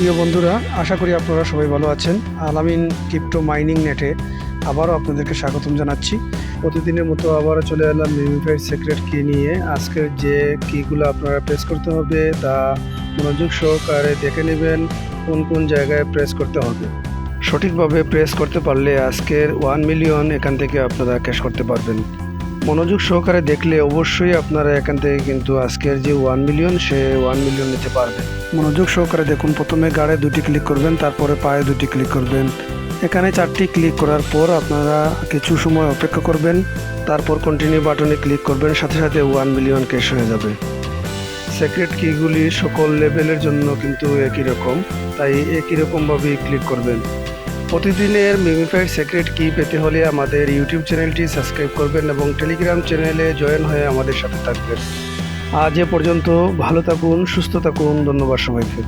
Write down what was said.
প্রিয় বন্ধুরা, আশা করি আপনারা সবাই ভালো আছেন। আলামিন ক্রিপ্টো মাইনিং নেটে আবারও আপনাদেরকে স্বাগতম জানাচ্ছি। প্রতিদিনের মতো আবারও চলে এলাম মিমিফাইড সিক্রেট কি নিয়ে। আজকের যে কিগুলো আপনারা প্রেস করতে হবে, তা মনোযোগ সহকারে দেখে নেবেন, কোন কোন জায়গায় প্রেস করতে হবে। সঠিকভাবে প্রেস করতে পারলে আজকের ওয়ান মিলিয়ন এখান থেকে আপনারা ক্যাশ করতে পারবেন। মনোযোগ সহকারে দেখলে অবশ্যই আপনারা এখান থেকে কিন্তু আজকের যে ওয়ান মিলিয়ন সে ওয়ান মিলিয়ন নিতে পারবেন। মনোযোগ সহকারে দেখুন, প্রথমে গাড়ে দুটি ক্লিক করবেন, তারপরে পায়ে দুটি ক্লিক করবেন। এখানে চারটি ক্লিক করার পর আপনারা কিছু সময় অপেক্ষা করবেন, তারপর কন্টিনিউ বাটনে ক্লিক করবেন, সাথে সাথে ওয়ান মিলিয়ন ক্যাশ হয়ে যাবে। সেক্রেট কিগুলি সকল লেভেলের জন্য কিন্তু একই রকম, তাই একই রকমভাবেই ক্লিক করবেন। প্রতিদিনের মিমিফাইড সিক্রেট কি পেতে হলে আমাদের ইউটিউব চ্যানেলটি সাবস্ক্রাইব করবেন এবং টেলিগ্রাম চ্যানেলে জয়েন হয়ে আমাদের সাথে থাকবেন। আজ এ পর্যন্ত ভালো থাকুন, সুস্থ থাকুন, ধন্যবাদ সবাইকে।